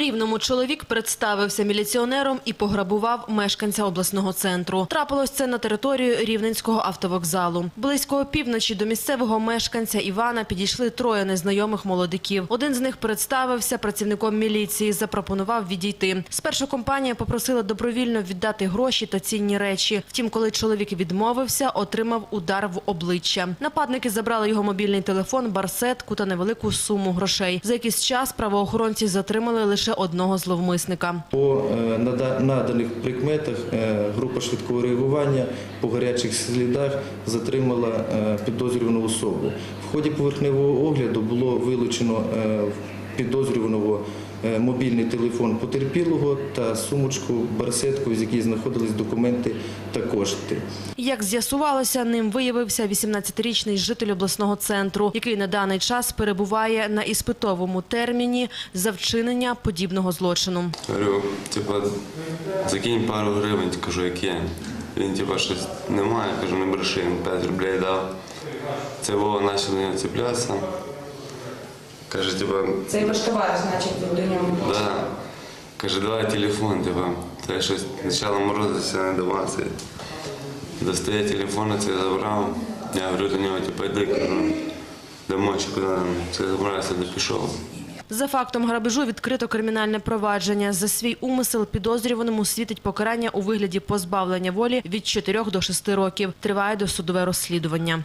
Рівному чоловік представився міліціонером і пограбував мешканця обласного центру. Трапилось це на територію Рівненського автовокзалу. Близько опівночі до місцевого мешканця Івана підійшли троє незнайомих молодиків. Один з них представився працівником міліції, запропонував відійти. Спершу компанія попросила добровільно віддати гроші та цінні речі. Втім, коли чоловік відмовився, отримав удар в обличчя. Нападники забрали його мобільний телефон, барсетку та невелику суму грошей. За якийсь час правоохоронці затримали лише одного зловмисника. По е, нада- наданих прикметах е, група швидкого реагування по гарячих слідах затримала е, підозрювану особу. В ході поверхневого огляду було вилучено підозрюваного е, мобільний телефон потерпілого та сумочку, барсетку, з якій знаходились документи та кошти. Як з'ясувалося, ним виявився 18-річний житель обласного центру, який на даний час перебуває на іспитовому терміні за вчинення подібного злочину. Говорю, типа, закинь пару гривень, кажу, як є. Він типа щось немає, кажу, не бреши, він 5 рублей дав. Це до нього цеплятися. Каже, типа, Це ваш товариш, значить, до нього. да. Каже, давай телефон, типа. Це щось почало морозитися, не давати. Достає телефон, це забрав. Я говорю до нього, типа, йди, кажу, домой чи куди нам. Це забрався, не пішов. За фактом грабежу відкрито кримінальне провадження. За свій умисел підозрюваному світить покарання у вигляді позбавлення волі від 4 до 6 років. Триває досудове розслідування.